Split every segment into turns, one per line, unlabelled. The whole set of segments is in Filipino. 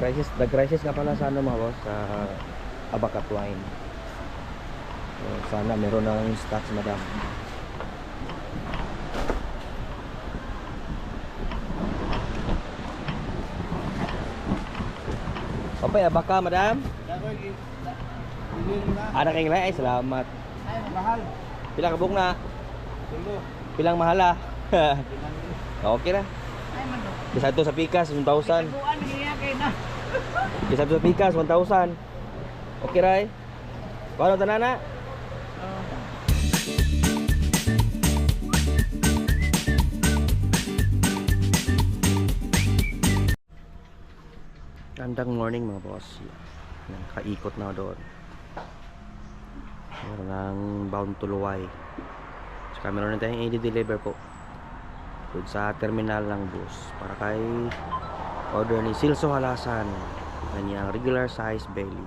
Crisis, nag-crisis nga pala sa ano mga boss, sa Abacat Wine. So, sana meron ng stocks madam. Opay, abaka madam. Ada kayong ay salamat.
Mahal.
Pilang kabuk na?
Tulo.
Pilang mahala? okay na.
Ay.
Bisa to sa Pikas, 1,000. To sa Pikas, 1,000. Okay ray. Paano tanana? Gandang morning mga boss. Yan, kaikot na doon. Meron ng bound to Luway. Tsaka meron na tayong i-deliver po. Doon sa terminal ng bus. Para kay order ni Silso Halasan. Kanyang regular size belly.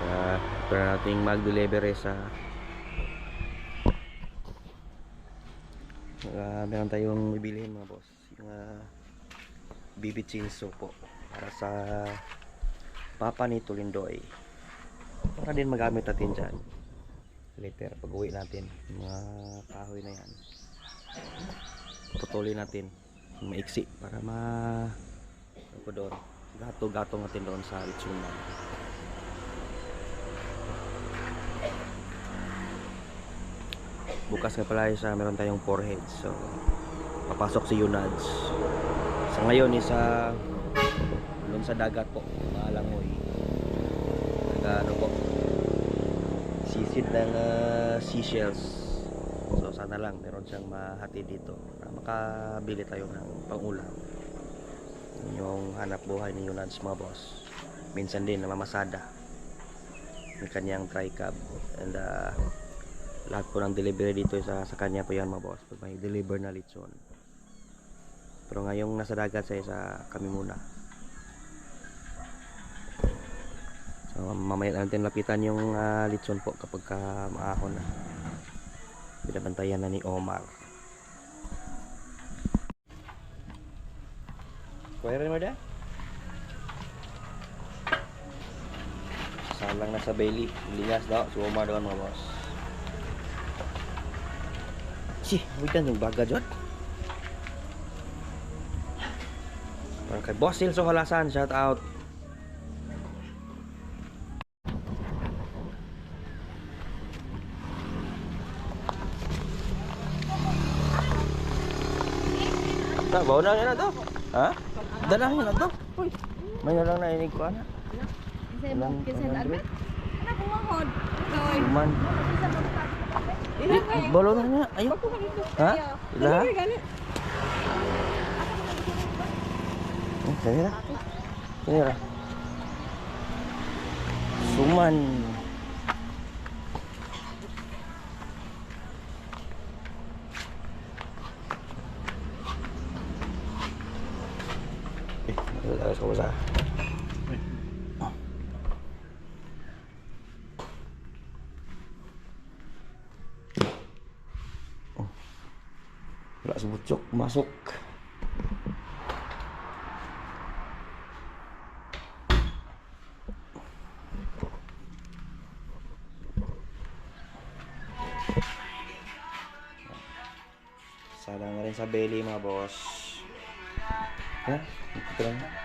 Kaya para nating mag-delivery sa uh, meron tayong bibilihin mga boss yung uh, BB Chinso po para sa papa ni Tulindoy para din magamit natin dyan later pag uwi natin mga kahoy na yan. Putulin natin. Maiksi para ma ano po doon? Gato-gato natin doon sa Ritsunan bukas nga pala sa meron tayong forehead so papasok si Yunads. Sa ngayon is sa doon sa dagat po maalangoy nag ano po sisid ng ah, seashells. So sana lang meron siyang mahati dito para makabili tayo ng pangulam. Yun yung hanap buhay ni Yunads mga boss. Minsan din namamasada. May kanyang tricab. And ah, lahat po ng delivery dito sa sa kanya po yan mga boss. Pag may deliver na litson pero ngayong nasa dagat sa isa kami muna so mamaya natin lapitan yung ah, litson po kapag ka maahon na binabantayan na ni Omar rin mo da? Salang na sa Bailey Lingas daw, si Omar doon mga boss Sih, witan yung baga dyan. Parang kay Boss Silso Halasan, shout out. Ta, bawa na na to. Ha? Dala na to. Uy. May na lang nainig ko ana.
Kasi mo, kasi
ilang
na
drip?
Ano kung mahod? Soy.
Man. Bolo na na. Ayo. Ha? Ila?
Ano kay ganit?
Sini lah. Sini lah. Suman. Wala sa usa. Oh. Wala sa butsok, masuk. Sana na rin sa belly mga boss. Ha? Ito lang.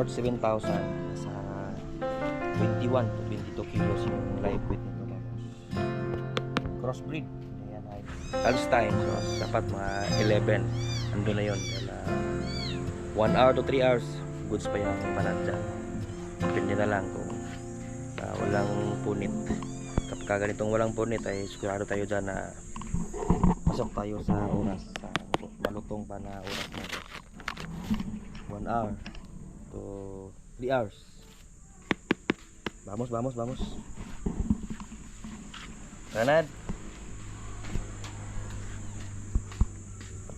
worth 7,000 sa 21 to 22 kilos yung live weight nito mga boss crossbreed. Ayan ay. Holstein so dapat mga 11 ando na yun. Kaya 1 hour to 3 hours. Goods pa yung panat dyan. Depende na lang kung ah, walang punit. Kapag ganitong walang punit ay sigurado tayo dyan na pasok tayo sa oras. Sa malutong pa na oras na 1 hour to 3 hours. Vamos vamos vamos. Ranad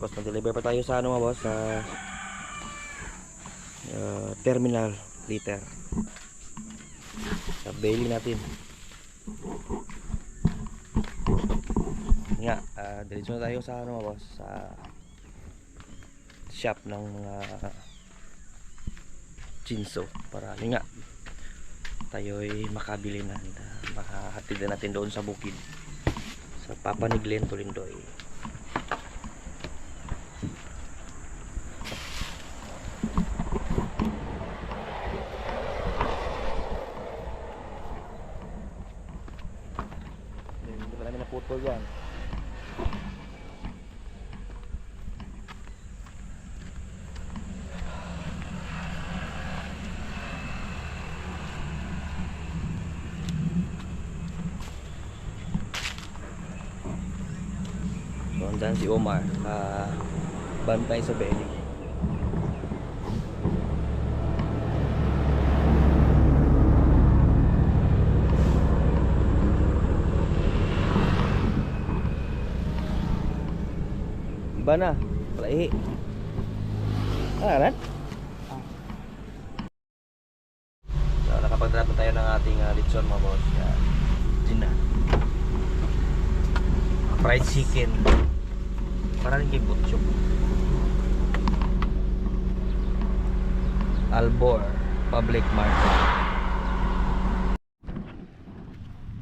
tapos mag-deliver pa tayo sa ano mga boss sa uh, terminal liter sa Bailey natin. Nga uh, diretso na tayo sa ano mga boss sa shop ng mga chinso. Para yun nga tayo'y makabili na na makahatid na natin doon sa bukid. Sa Papa ni Glenn Tolindoy hindi pa namin naputol yan So, andyan si Omar. ah bantay sa belly. Iba na. Palaihi. Ah, ran? So, nakapag-drop na tayo ng ating uh, lechon mga boss. Yan. Yun na fried chicken para rin kay butchok Albor Public Market.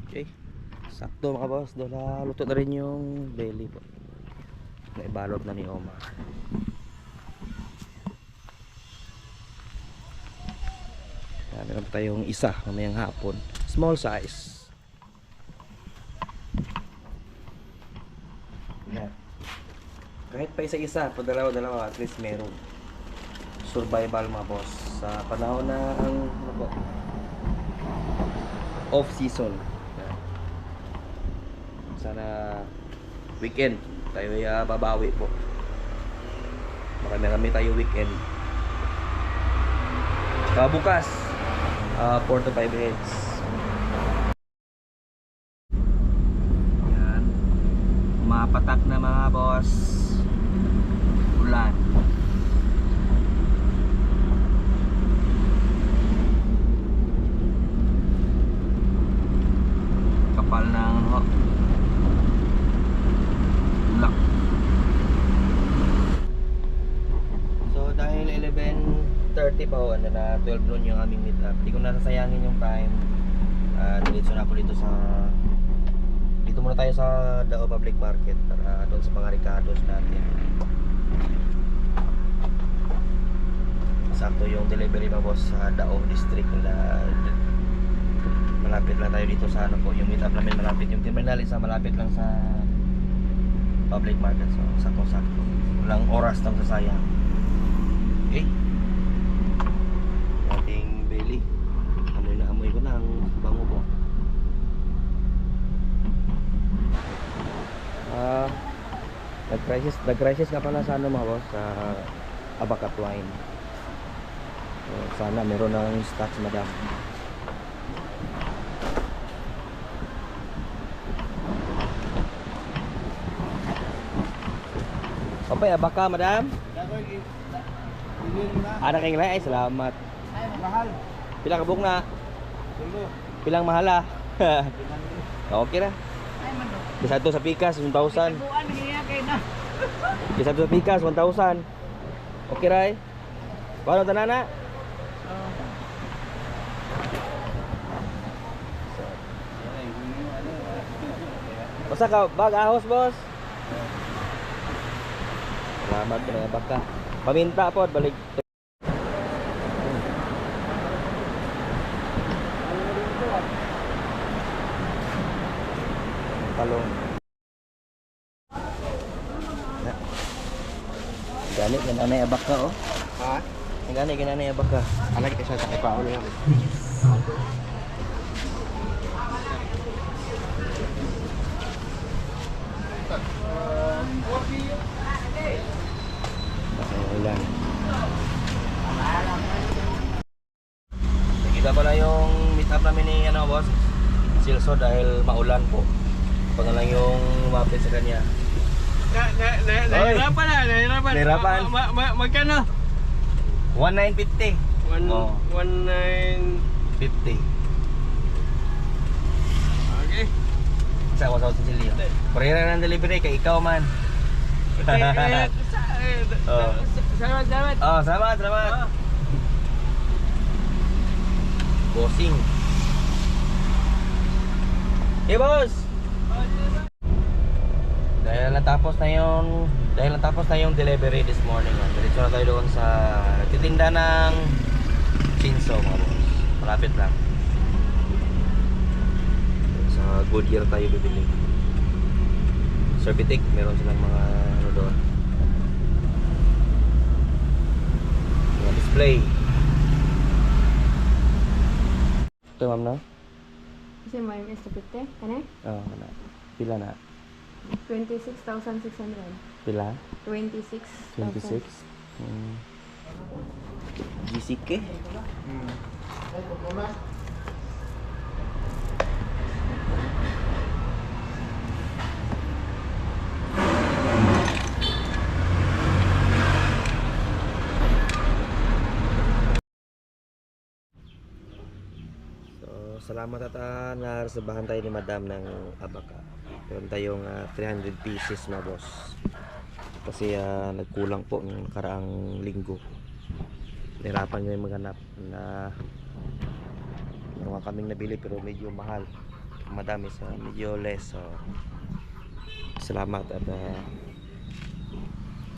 Okay. Sakto mga boss. Doon na luto na rin yung belly po. Naibalot na ni Omar. Meron tayong isa mamayang hapon. Small size Yan. Kahit pa isa-isa, pa dalawa-dalawa, at least meron. Survival mga boss. Sa panahon na ang ano po, off season. Sana weekend tayo ay ah, babawi po. Marami-rami tayo weekend. Saka bukas, ah 4 to 5 heads. Yan. Mapatak na mga boss. Ulan. Kapal ng ano. Ulak. So dahil 11.30 pa ho, ano na 12 noon yung aming meet up. Hindi ko nasasayangin yung time. Uh, diretso na ako dito sa dito muna tayo sa Dao Public Market para doon sa mga ricados natin sakto yung delivery mga boss sa Dao District na malapit lang tayo dito sa ano po yung meet up namin malapit yung terminal isa malapit lang sa public market so sakto sakto walang oras nang sasayang. Okay. Ating belly amoy na amoy ko na ang bango po. Ah, nag-crisis, nag-crisis nga pala sa ano mga boss, sa Abacat Wine. So, sana meron ng stocks madam. Papay, abaka madam.
Dagoy, Bilin na.
Ana kay ay salamat.
Ay, mahal.
Pila ka buok na? Pilang mahal ah. okay na. Bisa to sa Pikas 1,000.
Buwan, niya kay na.
Bisa to sa Pikas 1,000. Okay ray. Paano tanana? Asa ka bag ahos boss? Salamat po na baka. Paminta po at balik. Talong. Gani gana na abak ka oh.
Ha?
Gani gana na abak ka.
Anak kita sa
kapaol lang. Namin ni ano boss, Silso dahil maulan po. Pag lang yung lumapit sa kanya.
Na, na, na, nahirapan na, nahirapan.
Nahirapan.
Ma, ma, ma, magkano?
1950.
One,
Oo.
one nine...
50.
Okay.
Sa ako sa Cecilio. Kurera ng delivery kay ikaw man.
Eh, eh, eh,
Oo.
Salamat, salamat.
Oh, salamat, salamat.
Oo.
Bossing. Hey boss! Dahil natapos na yung dahil natapos na yung delivery this morning, oh. diretso na tayo doon sa titinda ng Chinso mga boss. Malapit lang. Sa Goodyear tayo bibili. Servitic, meron silang mga ano doon. Mga display. Ito ma'am na?
Kasi yung estupite, kane?
Oo, na. Pila na?
26,600.
Pila?
26,000.
26? Hmm. GCK? So, salamat at uh, nareserbahan tayo ni Madam ng Abaca. Meron tayong ah, 300 pieces na boss. Kasi ah, nagkulang po ng nakaraang linggo. Nahirapan kami maghanap na meron kaming nabili pero medyo mahal. Madami sa medyo less. So, salamat at uh,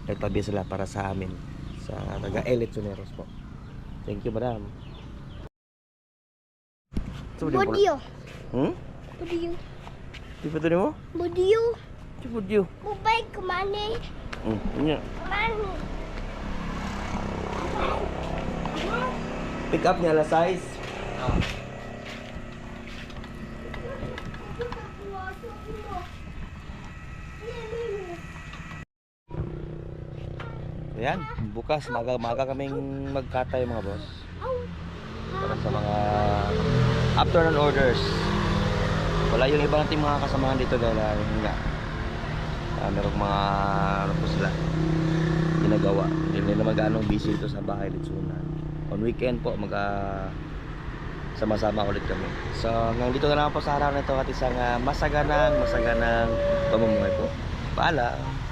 nagtabi sila para sa amin sa taga Elite po. Thank you, madam. So, di mo-
Budio.
Hmm?
Budio.
Di ba ito mo?
Budio.
Di ba diyo?
Bubay kemana?
Hmm, yun.
Kemana?
Pick up niya alas size. Ayan, bukas maga-maga kaming magkatay mga boss. Para sa mga afternoon orders. Wala yung ibang ating mga kasamahan dito dahil uh, yun nga. Uh, merong mga ano po sila ginagawa. Hindi na magano'ng busy ito sa bahay Litsunan. On weekend po mag ah, sama-sama ulit kami. So hanggang dito na lang po sa araw na ito at isang ah, masaganang masaganang pamumuhay po. Paalam!